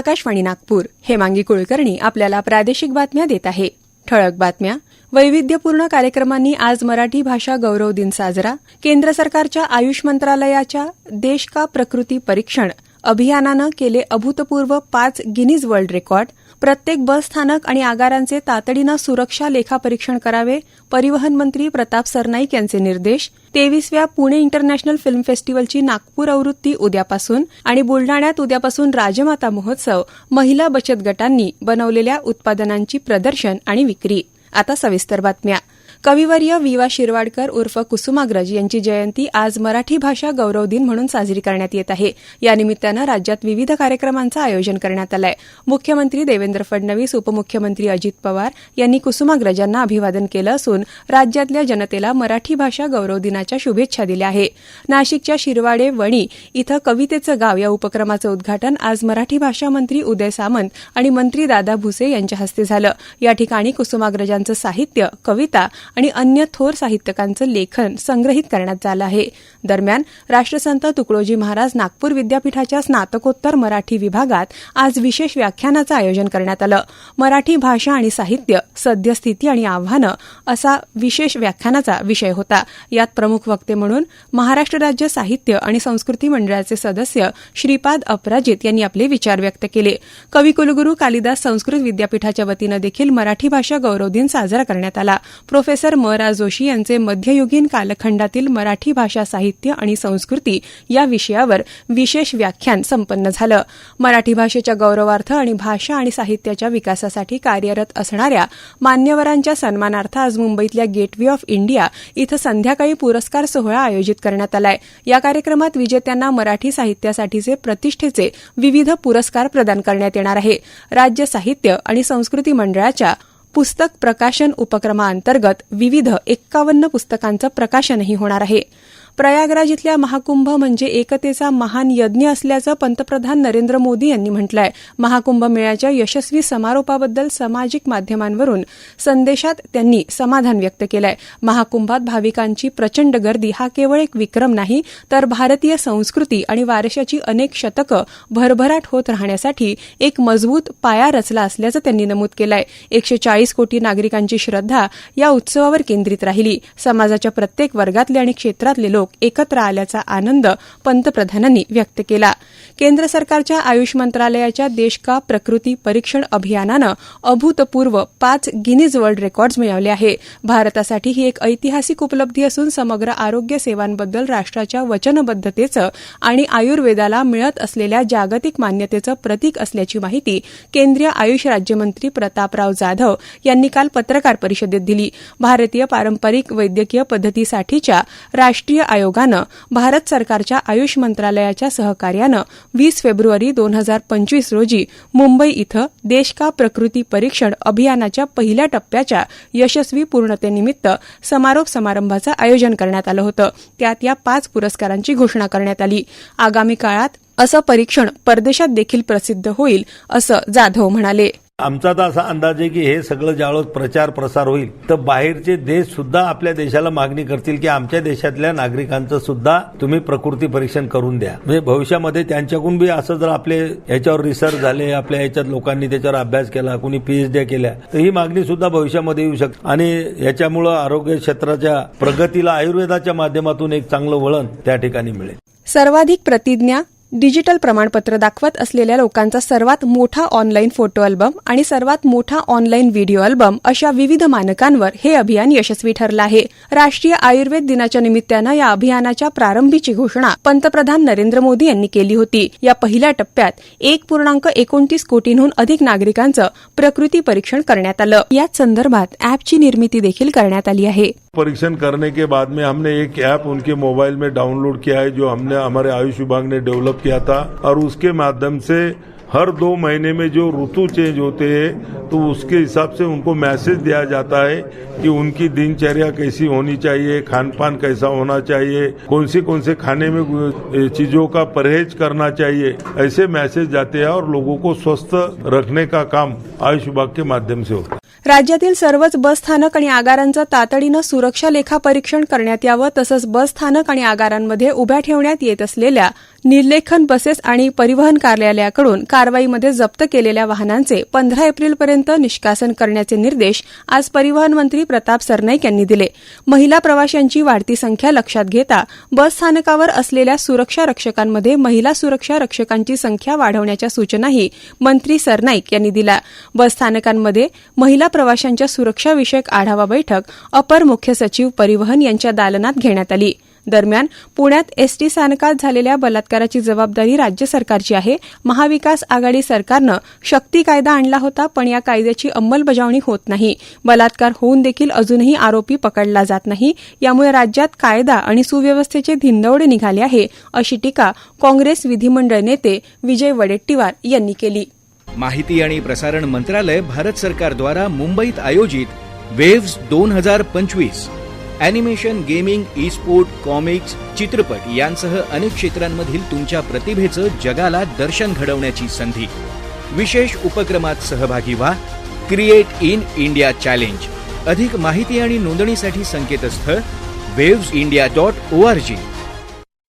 आकाशवाणी नागपूर. हेमांगी कुलकर्णी आपल्याला प्रादेशिक बातम्या देत आहे. ठळक बातम्या. वैविध्यपूर्ण कार्यक्रमांनी आज मराठी भाषा गौरव दिन साजरा. केंद्र सरकारच्या आयुष मंत्रालयाच्या देश का प्रकृती परीक्षण. अभियानानं केले अभूतपूर्व पाच गिनीज वर्ल्ड रेकॉर्ड. प्रत्येक बस स्थानक आणि आगारांचे तातडीनं सुरक्षा लेखापरीक्षण करावे परिवहन मंत्री प्रताप सरनाईक यांचे निर्देश. तेवीसव्या पुणे इंटरनॅशनल फिल्म फेस्टिवलची नागपूर आवृत्ती उद्यापासून आणि बुलडाण्यात उद्यापासून राजमाता महोत्सव महिला बचत गटांनी बनवलेल्या उत्पादनांची प्रदर्शन आणि विक्री. आता सविस्तर बातम्या. कविवर्य विवा शिरवाडकर उर्फ कुसुमाग्रज यांची जयंती आज मराठी भाषा गौरव दिन म्हणून साजरी करण्यात येत आहे. यानिमित्तानं राज्यात विविध कार्यक्रमांचं आयोजन करण्यात आलं आहे मुख्यमंत्री देवेंद्र फडणवीस उपमुख्यमंत्री अजित पवार यांनी कुसुमाग्रजांना अभिवादन केलं असून राज्यातल्या जनतेला मराठी भाषा गौरव दिनाच्या शुभेच्छा दिल्या आहे. नाशिकच्या शिरवाडे वणी इथं कवितेचं गाव या उपक्रमाचं उद्घाटन आज मराठी भाषा मंत्री उदय सामंत आणि मंत्री दादा भुसे यांच्या हस्ते झालं. या ठिकाणी कुसुमाग्रजांचं साहित्य कविता आणि अन्य थोर साहित्यकांचं लेखन संग्रहित करण्यात आलं आहे. दरम्यान राष्ट्रसंत तुकडोजी महाराज नागपूर विद्यापीठाच्या स्नातकोत्तर मराठी विभागात आज विशेष व्याख्यानाचं आयोजन करण्यात आलं. मराठी भाषा आणि साहित्य सद्यस्थिती आणि आव्हानं असा विशेष व्याख्यानाचा विषय होता. यात प्रमुख वक्ते म्हणून महाराष्ट्र राज्य साहित्य आणि संस्कृती मंडळाचे सदस्य श्रीपाद अपराजित यांनी आपले विचार व्यक्त केले. कविकुलगुरू कालिदास संस्कृत विद्यापीठाच्या वतीनं देखील मराठी भाषा गौरव दिन साजरा करण्यात आला. प्रोफेसर म. रा. जोशी यांचे मध्ययुगीन कालखंडातील मराठी भाषा साहित्य आणि संस्कृती या विषयावर विशेष व्याख्यान संपन्न झालं. मराठी भाषेच्या गौरवार्थ आणि भाषा आणि साहित्याच्या विकासासाठी कार्यरत असणाऱ्या मान्यवरांच्या सन्मानार्थ आज मुंबईतल्या गेटवे ऑफ इंडिया इथं संध्याकाळी पुरस्कार सोहळा आयोजित करण्यात आलाय. या कार्यक्रमात विजेत्यांना मराठी साहित्यासाठीचे प्रतिष्ठेचे विविध पुरस्कार प्रदान करण्यात येणार आहे. राज्य साहित्य आणि संस्कृती मंडळाच्या पुस्तक प्रकाशन उपक्रमाअंतर्गत विविध एक्कावन्न पुस्तकांचं प्रकाशनही होणार आहे. प्रयागराज इथल्या महाकुंभ म्हणजे एकतेचा महान यज्ञ असल्याचं पंतप्रधान नरेंद्र मोदी यांनी म्हटलंय. महाकुंभ मेळ्याच्या यशस्वी समारोपाबद्दल सामाजिक माध्यमांवरून संदेशात त्यांनी समाधान व्यक्त केलंय. महाकुंभात भाविकांची प्रचंड गर्दी हा केवळ एक विक्रम नाही तर भारतीय संस्कृती आणि वारशाची अनेक शतकं भरभराट होत राहण्यासाठी एक मजबूत पाया रचला असल्याचं त्यांनी नमूद केलंय. एकशे चाळीस कोटी नागरिकांची श्रद्धा या उत्सवावर केंद्रित राहिली. समाजाच्या प्रत्येक वर्गातले आणि क्षेत्रातले लोक एकत्र आल्याचा आनंद पंतप्रधानांनी व्यक्त केला. केंद्र सरकारच्या आयुष मंत्रालयाच्या देश का प्रकृती परीक्षण अभियानानं अभूतपूर्व पाच गिनीज वर्ल्ड रेकॉर्ड्स मिळवले आहे. भारतासाठी ही एक ऐतिहासिक उपलब्धी असून समग्र आरोग्य सेवांबद्दल राष्ट्राच्या वचनबद्धतेचं आणि आयुर्वेदाला मिळत असलेल्या जागतिक मान्यतेचं प्रतीक असल्याची माहिती केंद्रीय आयुष राज्यमंत्री प्रतापराव जाधव यांनी काल पत्रकार परिषदेत दिली. भारतीय पारंपरिक वैद्यकीय पद्धतीसाठीच्या राष्ट्रीय आयोगानं भारत सरकारच्या आयुष मंत्रालयाच्या सहकार्यानं वीस फेब्रुवारी दोन हजार पंचवीस रोजी मुंबई इथं देश का प्रकृती परीक्षण अभियानाच्या पहिल्या टप्प्याच्या यशस्वी पूर्णतेनिमित्त समारोप समारंभाचं आयोजन करण्यात आलं होतं. त्यात या पाच पुरस्कारांची घोषणा करण्यात आली. आगामी काळात असं परीक्षण परदेशात देखील प्रसिद्ध होईल असं जाधव म्हणाले. आमचा तर असा अंदाज आहे की हे सगळं ज्यावेळेस प्रचार प्रसार होईल. तर बाहेरचे देश सुद्धा आपल्या देशाला मागणी करतील की आमच्या देशातल्या नागरिकांचं सुद्धा तुम्ही प्रकृती परीक्षण करून द्या. म्हणजे भविष्यामध्ये त्यांच्याकडून बी असं जर आपले याच्यावर रिसर्च झाले आपल्या याच्यात लोकांनी त्याच्यावर अभ्यास केला कुणी पीएचडी केल्या तर ही मागणी सुद्धा भविष्यामध्ये येऊ शकते. आणि याच्यामुळं आरोग्य क्षेत्राच्या प्रगतीला आयुर्वेदाच्या माध्यमातून एक चांगलं वळण त्या ठिकाणी मिळेल. सर्वाधिक प्रतिज्ञा डिजिटल प्रमाणपत्र दाखवत असलेल्या लोकांचा सर्वात मोठा ऑनलाईन फोटो अल्बम आणि सर्वात मोठा ऑनलाईन व्हिडिओ अल्बम अशा विविध मानकांवर हे अभियान यशस्वी ठरलं आहे. राष्ट्रीय आयुर्वेद दिनाच्या निमित्तानं या अभियानाच्या प्रारंभीची घोषणा पंतप्रधान नरेंद्र मोदी यांनी केली होती. या पहिल्या टप्प्यात एक पूर्णांक एकोणतीस कोटींहून अधिक नागरिकांचं प्रकृती परीक्षण करण्यात आलं. याच संदर्भात अॅपची निर्मिती देखील करण्यात आली आहे. परीक्षण करने के बाद में हमने एक ऐप उनके मोबाइल में डाउनलोड किया है, जो हमने, हमारे आयुष विभाग ने डेवलप किया था। और उसके माध्यम से हर दो महीने में जो ऋतु चेंज होते हैं तो उसके हिसाब से उनको मैसेज दिया जाता है कि उनकी दिनचर्या कैसी होनी चाहिए खान पान कैसा होना चाहिए कौन सी कौन से खाने में चीज़ों का परहेज करना चाहिए। ऐसे मैसेज जाते हैं और लोगों को स्वस्थ रखने का काम आयुष विभाग के माध्यम से होता है। राज्यातील सर्वच बस स्थानक आणि आगारांचं तातडीनं सुरक्षा लेखा परीक्षण करण्यात यावं तसंच बस स्थानक आणि आगारांमध्ये उभ्या ठेवण्यात येत असलेल्या निर्लेखन बसेस आणि परिवहन कार्यालयाकडून कारवाईमध्ये जप्त केलेल्या वाहनांचे पंधरा एप्रिलपर्यंत निष्कासन करण्याचे निर्देश आज परिवहन मंत्री प्रताप सरनाईक यांनी दिले. महिला प्रवाशांची वाढती संख्या लक्षात घेता बस स्थानकावर असलेल्या सुरक्षा रक्षकांमध्ये महिला सुरक्षा रक्षकांची संख्या वाढवण्याच्या सूचनाही मंत्री सरनाईक यांनी दिल्या बस स्थानकांमध्ये महिला प्रवाशांच्या सुरक्षाविषयक आढावा बैठक अपर मुख्य सचिव परिवहन यांच्या दालनात घेण्यात आली. दरम्यान पुण्यात एसटी स्थानकात झालेल्या बलात्काराची जबाबदारी राज्य सरकारची आहे. महाविकास आघाडी सरकारनं शक्ती कायदा आणला होता पण या कायद्याची अंमलबजावणी होत नाही. बलात्कार होऊन देखील अजूनही आरोपी पकडला जात नाही. यामुळे राज्यात कायदा आणि सुव्यवस्थेचे धिंदवडे निघाले आहे अशी टीका काँग्रेस विधिमंडळ नेते विजय वडेट्टीवार यांनी केली. माहिती आणि प्रसारण मंत्रालय भारत सरकारद्वारा मुंबईत आयोजित वेव्स दोन हजार पंचवीस. Animation gaming e sport comics चित्रपट यांसह अनेक क्षेत्रांमधील तुमच्या प्रतिभेचं जगाला दर्शन घडवण्याची संधी. विशेष उपक्रमात सहभागी व्हा. क्रिएट इन इंडिया चॅलेंज अधिक माहिती आणि नोंदणीसाठी संकेतस्थळ waves India dot O R G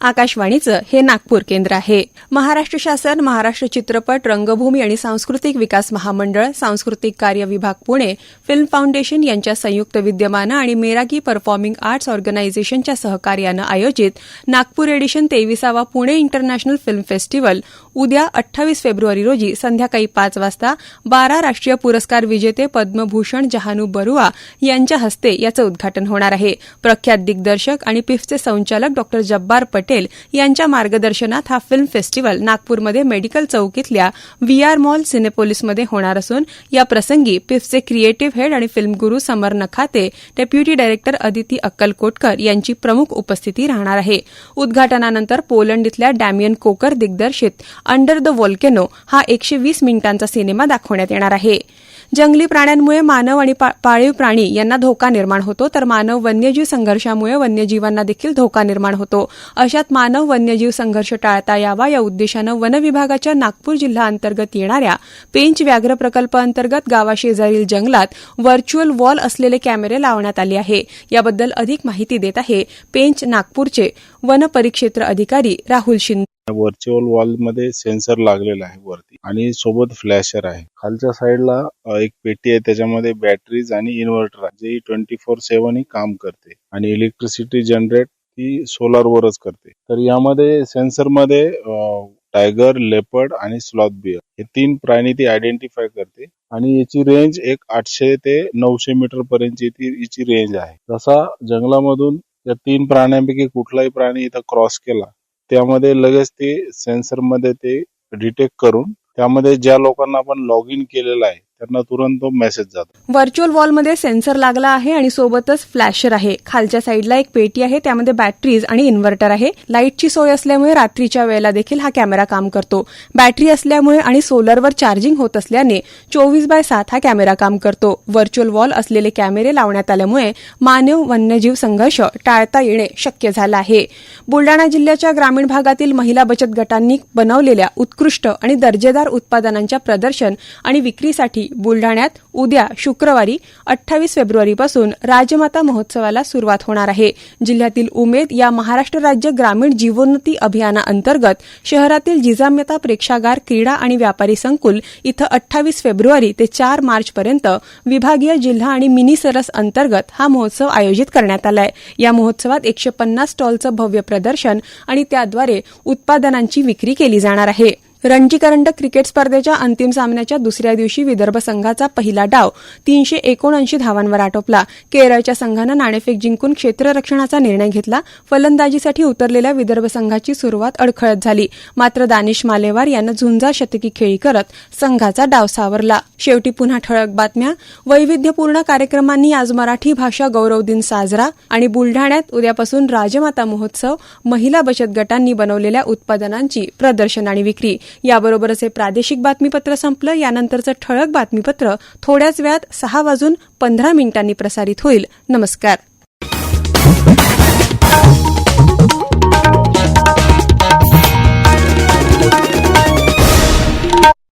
आकाशवाणीचं हे नागपूर केंद्र आहे. महाराष्ट्र शासन महाराष्ट्र चित्रपट रंगभूमी आणि सांस्कृतिक विकास महामंडळ सांस्कृतिक कार्य विभाग पुणे फिल्म फाउंडेशन यांच्या संयुक्त विद्यमानं आणि मेरागी परफॉर्मिंग आर्ट्स ऑर्गनायझेशनच्या सहकार्यानं आयोजित नागपूर एडिशन तेविसावा पुणे इंटरनॅशनल फिल्म फेस्टिवल उद्या अठ्ठावीस फेब्रुवारी रोजी संध्याकाळी पाच वाजता बारा राष्ट्रीय पुरस्कार विजेते पद्मभूषण जहानू बरुआ यांच्या हस्ते याचं उद्घाटन होणार आहे. प्रख्यात दिग्दर्शक आणि पिफचे संचालक डॉ जब्बार पटेल यांच्या मार्गदर्शनात हा फिल्म फेस्टिवल नागपूरमध्ये मेडिकल चौकीतल्या व्हीआर मॉल सिनेपोलिसमध्ये होणार असून या प्रसंगी पिफचे क्रिएटिव्ह हेड आणि film guru Samar Nakhate deputy director Aditi Akkalkotkar यांची प्रमुख उपस्थिती राहणार आहे. उद्घाटनानंतर पोलंड इथल्या डॅमियन कोकर दिग्दर्शित अंडर द वॉल्केनो हा एकशे वीस मिनिटांचा सिनेमा दाखवण्यात येणार आहे. जंगली प्राण्यांमुळे मानव आणि पा- पाळीव प्राणी यांना धोका निर्माण होतो तर मानव वन्यजीव संघर्षामुळे वन्यजीवांना देखील धोका निर्माण होतो. अशात मानव वन्यजीव संघर्ष टाळता यावा या उद्देशानं वन विभागाच्या नागपूर जिल्हा अंतर्गत येणाऱ्या पेंच व्याघ्र प्रकल्प अंतर्गत गावाशेजारील जंगलात व्हर्च्युअल वॉल असलेले कॅमेरे लावण्यात आले आहे. याबद्दल अधिक माहिती देत आहे पेंच नागपूरचे वन परिक्षेत्र अधिकारी राहुल शिंदे. व्हर्च्युअल वॉलमध्ये सेन्सर लागलेला आहे वरती आणि सोबत फ्लॅशर आहे. खालच्या साईडला एक पेटी आहे त्याच्यामध्ये बॅटरीज आणि इन्व्हर्टर आहे जे ट्वेंटी फोर सेव्हन ही काम करते आणि इलेक्ट्रिसिटी जनरेट ती सोलार वरच करते. तर यामध्ये सेन्सरमध्ये टायगर लेपर्ड आणि स्लॉथ बिअर हे तीन प्राणी ती आयडेंटिफाय करते आणि याची रेंज एक आठशे ते नऊशे मीटर पर्यंतची ती याची रेंज आहे. तसा जंगलामधून या तीन प्राण्यांपैकी कुठलाही प्राणी इथं क्रॉस केला त्यामध्ये लगेच ते सेन्सरमध्ये ते डिटेक्ट करून त्यामध्ये ज्या लोकांना आपण लॉग इन केलेलं आहे त्यांना तुरंत तो मेसेज जातो व्हर्च्युअल वॉलमध्ये सेन्सर लागला आहे आणि सोबतच फ्लॅशर आहे. खालच्या साईडला एक पेटी आहे त्यामध्ये बॅटरीज आणि इन्व्हर्टर आहे. लाईटची सोय असल्यामुळे रात्रीच्या वेळेला देखील हा कॅमेरा काम करतो. बॅटरी असल्यामुळे आणि सोलरवर चार्जिंग होत असल्याने चोवीस बाय सात हा कॅमेरा काम करतो. व्हर्च्युअल वॉल असलेले कॅमेरे लावण्यात आल्यामुळे मानव वन्यजीव संघर्ष टाळता येणे शक्य झालं आहे. बुलडाणा जिल्ह्याच्या ग्रामीण भागातील महिला बचत गटांनी बनवलेल्या उत्कृष्ट आणि दर्जेदार उत्पादनांच्या प्रदर्शन आणि विक्रीसाठी बुलढाण्यात उद्या शुक्रवारी अठ्ठावीस फेब्रुवारीपासून राजमाता महोत्सवाला सुरुवात होणार आहे. जिल्ह्यातील उमेद या महाराष्ट्र राज्य ग्रामीण जीवोन्नती अभियानाअंतर्गत शहरातील जिजाम्यता प्रेक्षागार क्रीडा आणि व्यापारी संकुल इथं अठ्ठावीस फेब्रुवारी ते चार मार्चपर्यंत विभागीय जिल्हा आणि मिनी सरस अंतर्गत हा महोत्सव आयोजित करण्यात आलाय. या महोत्सवात एकशे पन्नास स्टॉलचं भव्य प्रदर्शन आणि त्याद्वारे उत्पादनांची विक्री केली जाणार आहे. रणजी करंडक क्रिकेट स्पर्धेच्या अंतिम सामन्याच्या दुसऱ्या दिवशी विदर्भ संघाचा पहिला डाव तीनशे एकोणऐंशी धावांवर आटोपला. केरळच्या संघानं नाणेफेक जिंकून क्षेत्ररक्षणाचा निर्णय घेतला. फलंदाजीसाठी उतरलेल्या विदर्भ संघाची सुरुवात अडखळत झाली. मात्र दानिश मालेवार यानं झुंजार शतकी खेळी करत संघाचा डाव सावरला. शेवटी पुन्हा ठळक बातम्या. वैविध्यपूर्ण कार्यक्रमांनी आज मराठी भाषा गौरव दिन साजरा आणि बुलढाण्यात उद्यापासून राजमाता महोत्सव महिला बचत गटांनी बनवलेल्या उत्पादनांची प्रदर्शन आणि विक्री. याबरोबरच हे प्रादेशिक बातमीपत्र संपलं. यानंतरचं ठळक बातमीपत्र थोड्याच वेळात सहा वाजून पंधरा मिनिटांनी प्रसारित होईल. नमस्कार.